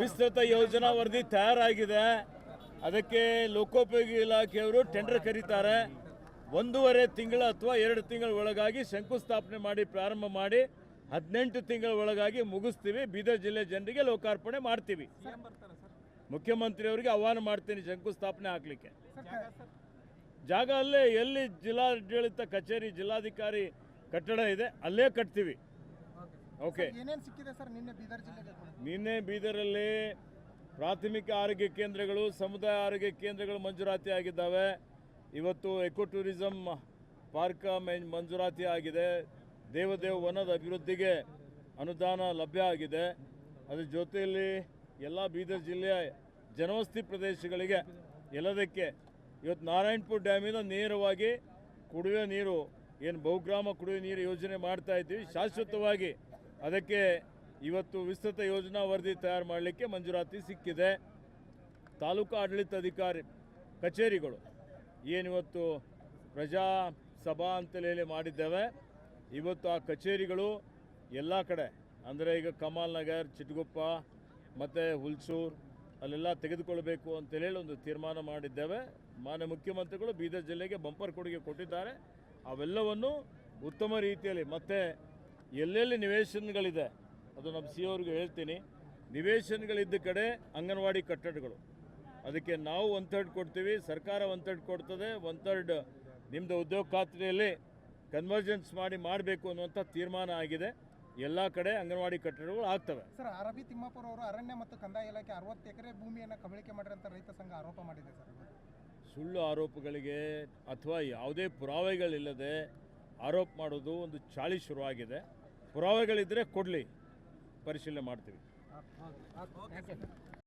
ವಿಸ್ತೃತ ಯೋಜನಾ ವರದಿ ತಯಾರಾಗಿದೆ. ಅದಕ್ಕೆ ಲೋಕೋಪಯೋಗಿ ಇಲಾಖೆಯವರು ಟೆಂಡರ್ ಕರೀತಾರೆ. ಒಂದೂವರೆ ತಿಂಗಳ ಅಥವಾ ಎರಡು ತಿಂಗಳ ಒಳಗಾಗಿ ಶಂಕುಸ್ಥಾಪನೆ ಮಾಡಿ, ಪ್ರಾರಂಭ ಮಾಡಿ, ಹದಿನೆಂಟು ತಿಂಗಳ ಒಳಗಾಗಿ ಮುಗಿಸ್ತೀವಿ. ಬೀದರ್ ಜಿಲ್ಲೆ ಜನರಿಗೆ ಲೋಕಾರ್ಪಣೆ ಮಾಡ್ತೀವಿ. ಮುಖ್ಯಮಂತ್ರಿಯವರಿಗೆ ಆಹ್ವಾನ ಮಾಡ್ತೀನಿ ಶಂಕುಸ್ಥಾಪನೆ ಹಾಕ್ಲಿಕ್ಕೆ ಜಾಗ ಅಲ್ಲೇ ಎಲ್ಲಿ ಜಿಲ್ಲಾಡಳಿತ ಕಚೇರಿ, ಜಿಲ್ಲಾಧಿಕಾರಿ ಕಟ್ಟಡ ಇದೆ, ಅಲ್ಲೇ ಕಟ್ತೀವಿ. ಓಕೆ ಏನೇನು ಸಿಕ್ಕಿದೆ ಸರ್ ನಿನ್ನೆ ಬೀದರ್ ಜಿಲ್ಲೆಗೆ ನಿನ್ನೆ ಬೀದರಲ್ಲಿ ಪ್ರಾಥಮಿಕ ಆರೋಗ್ಯ ಕೇಂದ್ರಗಳು ಸಮುದಾಯ ಆರೋಗ್ಯ ಕೇಂದ್ರಗಳು ಮಂಜೂರಾತಿ ಆಗಿದ್ದಾವೆ. ಇವತ್ತು ಎಕೋ ಟೂರಿಸಂ ಪಾರ್ಕ್ ಮೆ- ಮಂಜೂರಾತಿ ಆಗಿದೆ. ದೇವದೇವ ವನದ ಅಭಿವೃದ್ಧಿಗೆ ಅನುದಾನ ಲಭ್ಯ ಆಗಿದೆ. ಅದ್ರ ಜೊತೆಯಲ್ಲಿ ಎಲ್ಲ ಬೀದರ್ ಜಿಲ್ಲೆಯ ಜನವಸತಿ ಪ್ರದೇಶಗಳಿಗೆ ಎಲ್ಲದಕ್ಕೆ ಇವತ್ತು ನಾರಾಯಣಪುರ ಡ್ಯಾಮಿಂದ ನೇರವಾಗಿ ಕುಡಿಯುವ ನೀರು ಏನು ಬಹುಗ್ರಾಮ ಕುಡಿಯುವ ನೀರು ಯೋಜನೆ ಮಾಡ್ತಾ ಇದ್ದೀವಿ. ಶಾಶ್ವತವಾಗಿ ಅದಕ್ಕೆ ಇವತ್ತು ವಿಸ್ತೃತ ಯೋಜನಾ ವರದಿ ತಯಾರು ಮಾಡಲಿಕ್ಕೆ ಮಂಜೂರಾತಿ ಸಿಕ್ಕಿದೆ. ತಾಲೂಕು ಆಡಳಿತಾಧಿಕಾರಿ ಕಚೇರಿಗಳು ಏನಿವತ್ತು ಪ್ರಜಾ ಸಭಾ ಅಂತೇಳಿ ಹೇಳಿ ಮಾಡಿದ್ದೇವೆ. ಇವತ್ತು ಆ ಕಚೇರಿಗಳು ಎಲ್ಲ ಕಡೆ, ಅಂದರೆ ಈಗ ಕಮಾಲ್ ನಗರ್, ಚಿಟ್ಗುಪ್ಪ, ಮತ್ತು ಹುಲ್ಸೂರು ಅಲ್ಲೆಲ್ಲ ತೆಗೆದುಕೊಳ್ಬೇಕು ಅಂತೇಳಿ ಒಂದು ತೀರ್ಮಾನ ಮಾಡಿದ್ದೇವೆ. ಮಾನ್ಯ ಮುಖ್ಯಮಂತ್ರಿಗಳು ಬೀದರ್ ಜಿಲ್ಲೆಗೆ ಬಂಪರ್ ಕೊಡುಗೆ ಕೊಟ್ಟಿದ್ದಾರೆ. ಅವೆಲ್ಲವನ್ನು ಉತ್ತಮ ರೀತಿಯಲ್ಲಿ ಮತ್ತು ಎಲ್ಲೆಲ್ಲಿ ನಿವೇಶನಗಳಿದೆ ಅದು ನಮ್ಮ ಸಿ ಅವ್ರಿಗೆ ಹೇಳ್ತೀನಿ. ನಿವೇಶನಗಳಿದ್ದ ಕಡೆ ಅಂಗನವಾಡಿ ಕಟ್ಟಡಗಳು. ಅದಕ್ಕೆ ನಾವು ಒನ್ ಥರ್ಡ್ ಕೊಡ್ತೀವಿ ಸರ್ಕಾರ ಒನ್ ಥರ್ಡ್ ಕೊಡ್ತದೆ ಒನ್ ಥರ್ಡ್ ನಿಮ್ಮದು ಉದ್ಯೋಗ ಖಾತ್ರಿಯಲ್ಲಿ ಕನ್ವರ್ಜೆನ್ಸ್ ಮಾಡಿ ಮಾಡಬೇಕು ಅನ್ನುವಂಥ ತೀರ್ಮಾನ ಆಗಿದೆ. ಎಲ್ಲ ಕಡೆ ಅಂಗನವಾಡಿ ಕಟ್ಟಡಗಳು ಆಗ್ತವೆ. ಸರ್ ಅರಬಿ ತಿಮ್ಮಪ್ಪ ತಿಮ್ಮಾಪುರ ಅವರು ಅರಣ್ಯ ಮತ್ತು ಕಂದಾಯ ಇಲಾಖೆ ಅರವತ್ತು ಎಕರೆ ಭೂಮಿಯನ್ನು ಕಬಳಿಕೆ ಮಾಡಿರಿ ಅಂತ ರೈತ ಸಂಘ ಆರೋಪ ಮಾಡಿದೆ ಸರ್. ಸುಳ್ಳು ಆರೋಪಗಳಿಗೆ ಅಥವಾ ಯಾವುದೇ ಪುರಾವೆಗಳಿಲ್ಲದೆ ಆರೋಪ ಮಾಡೋದು ಒಂದು ಚಾಳಿ ಶುರುವಾಗಿದೆ. ಪುರಾವೆಗಳಿದ್ದರೆ ಕೊಡಲಿ ಪರಿಶೀಲನೆ ಮಾಡ್ತೀವಿ.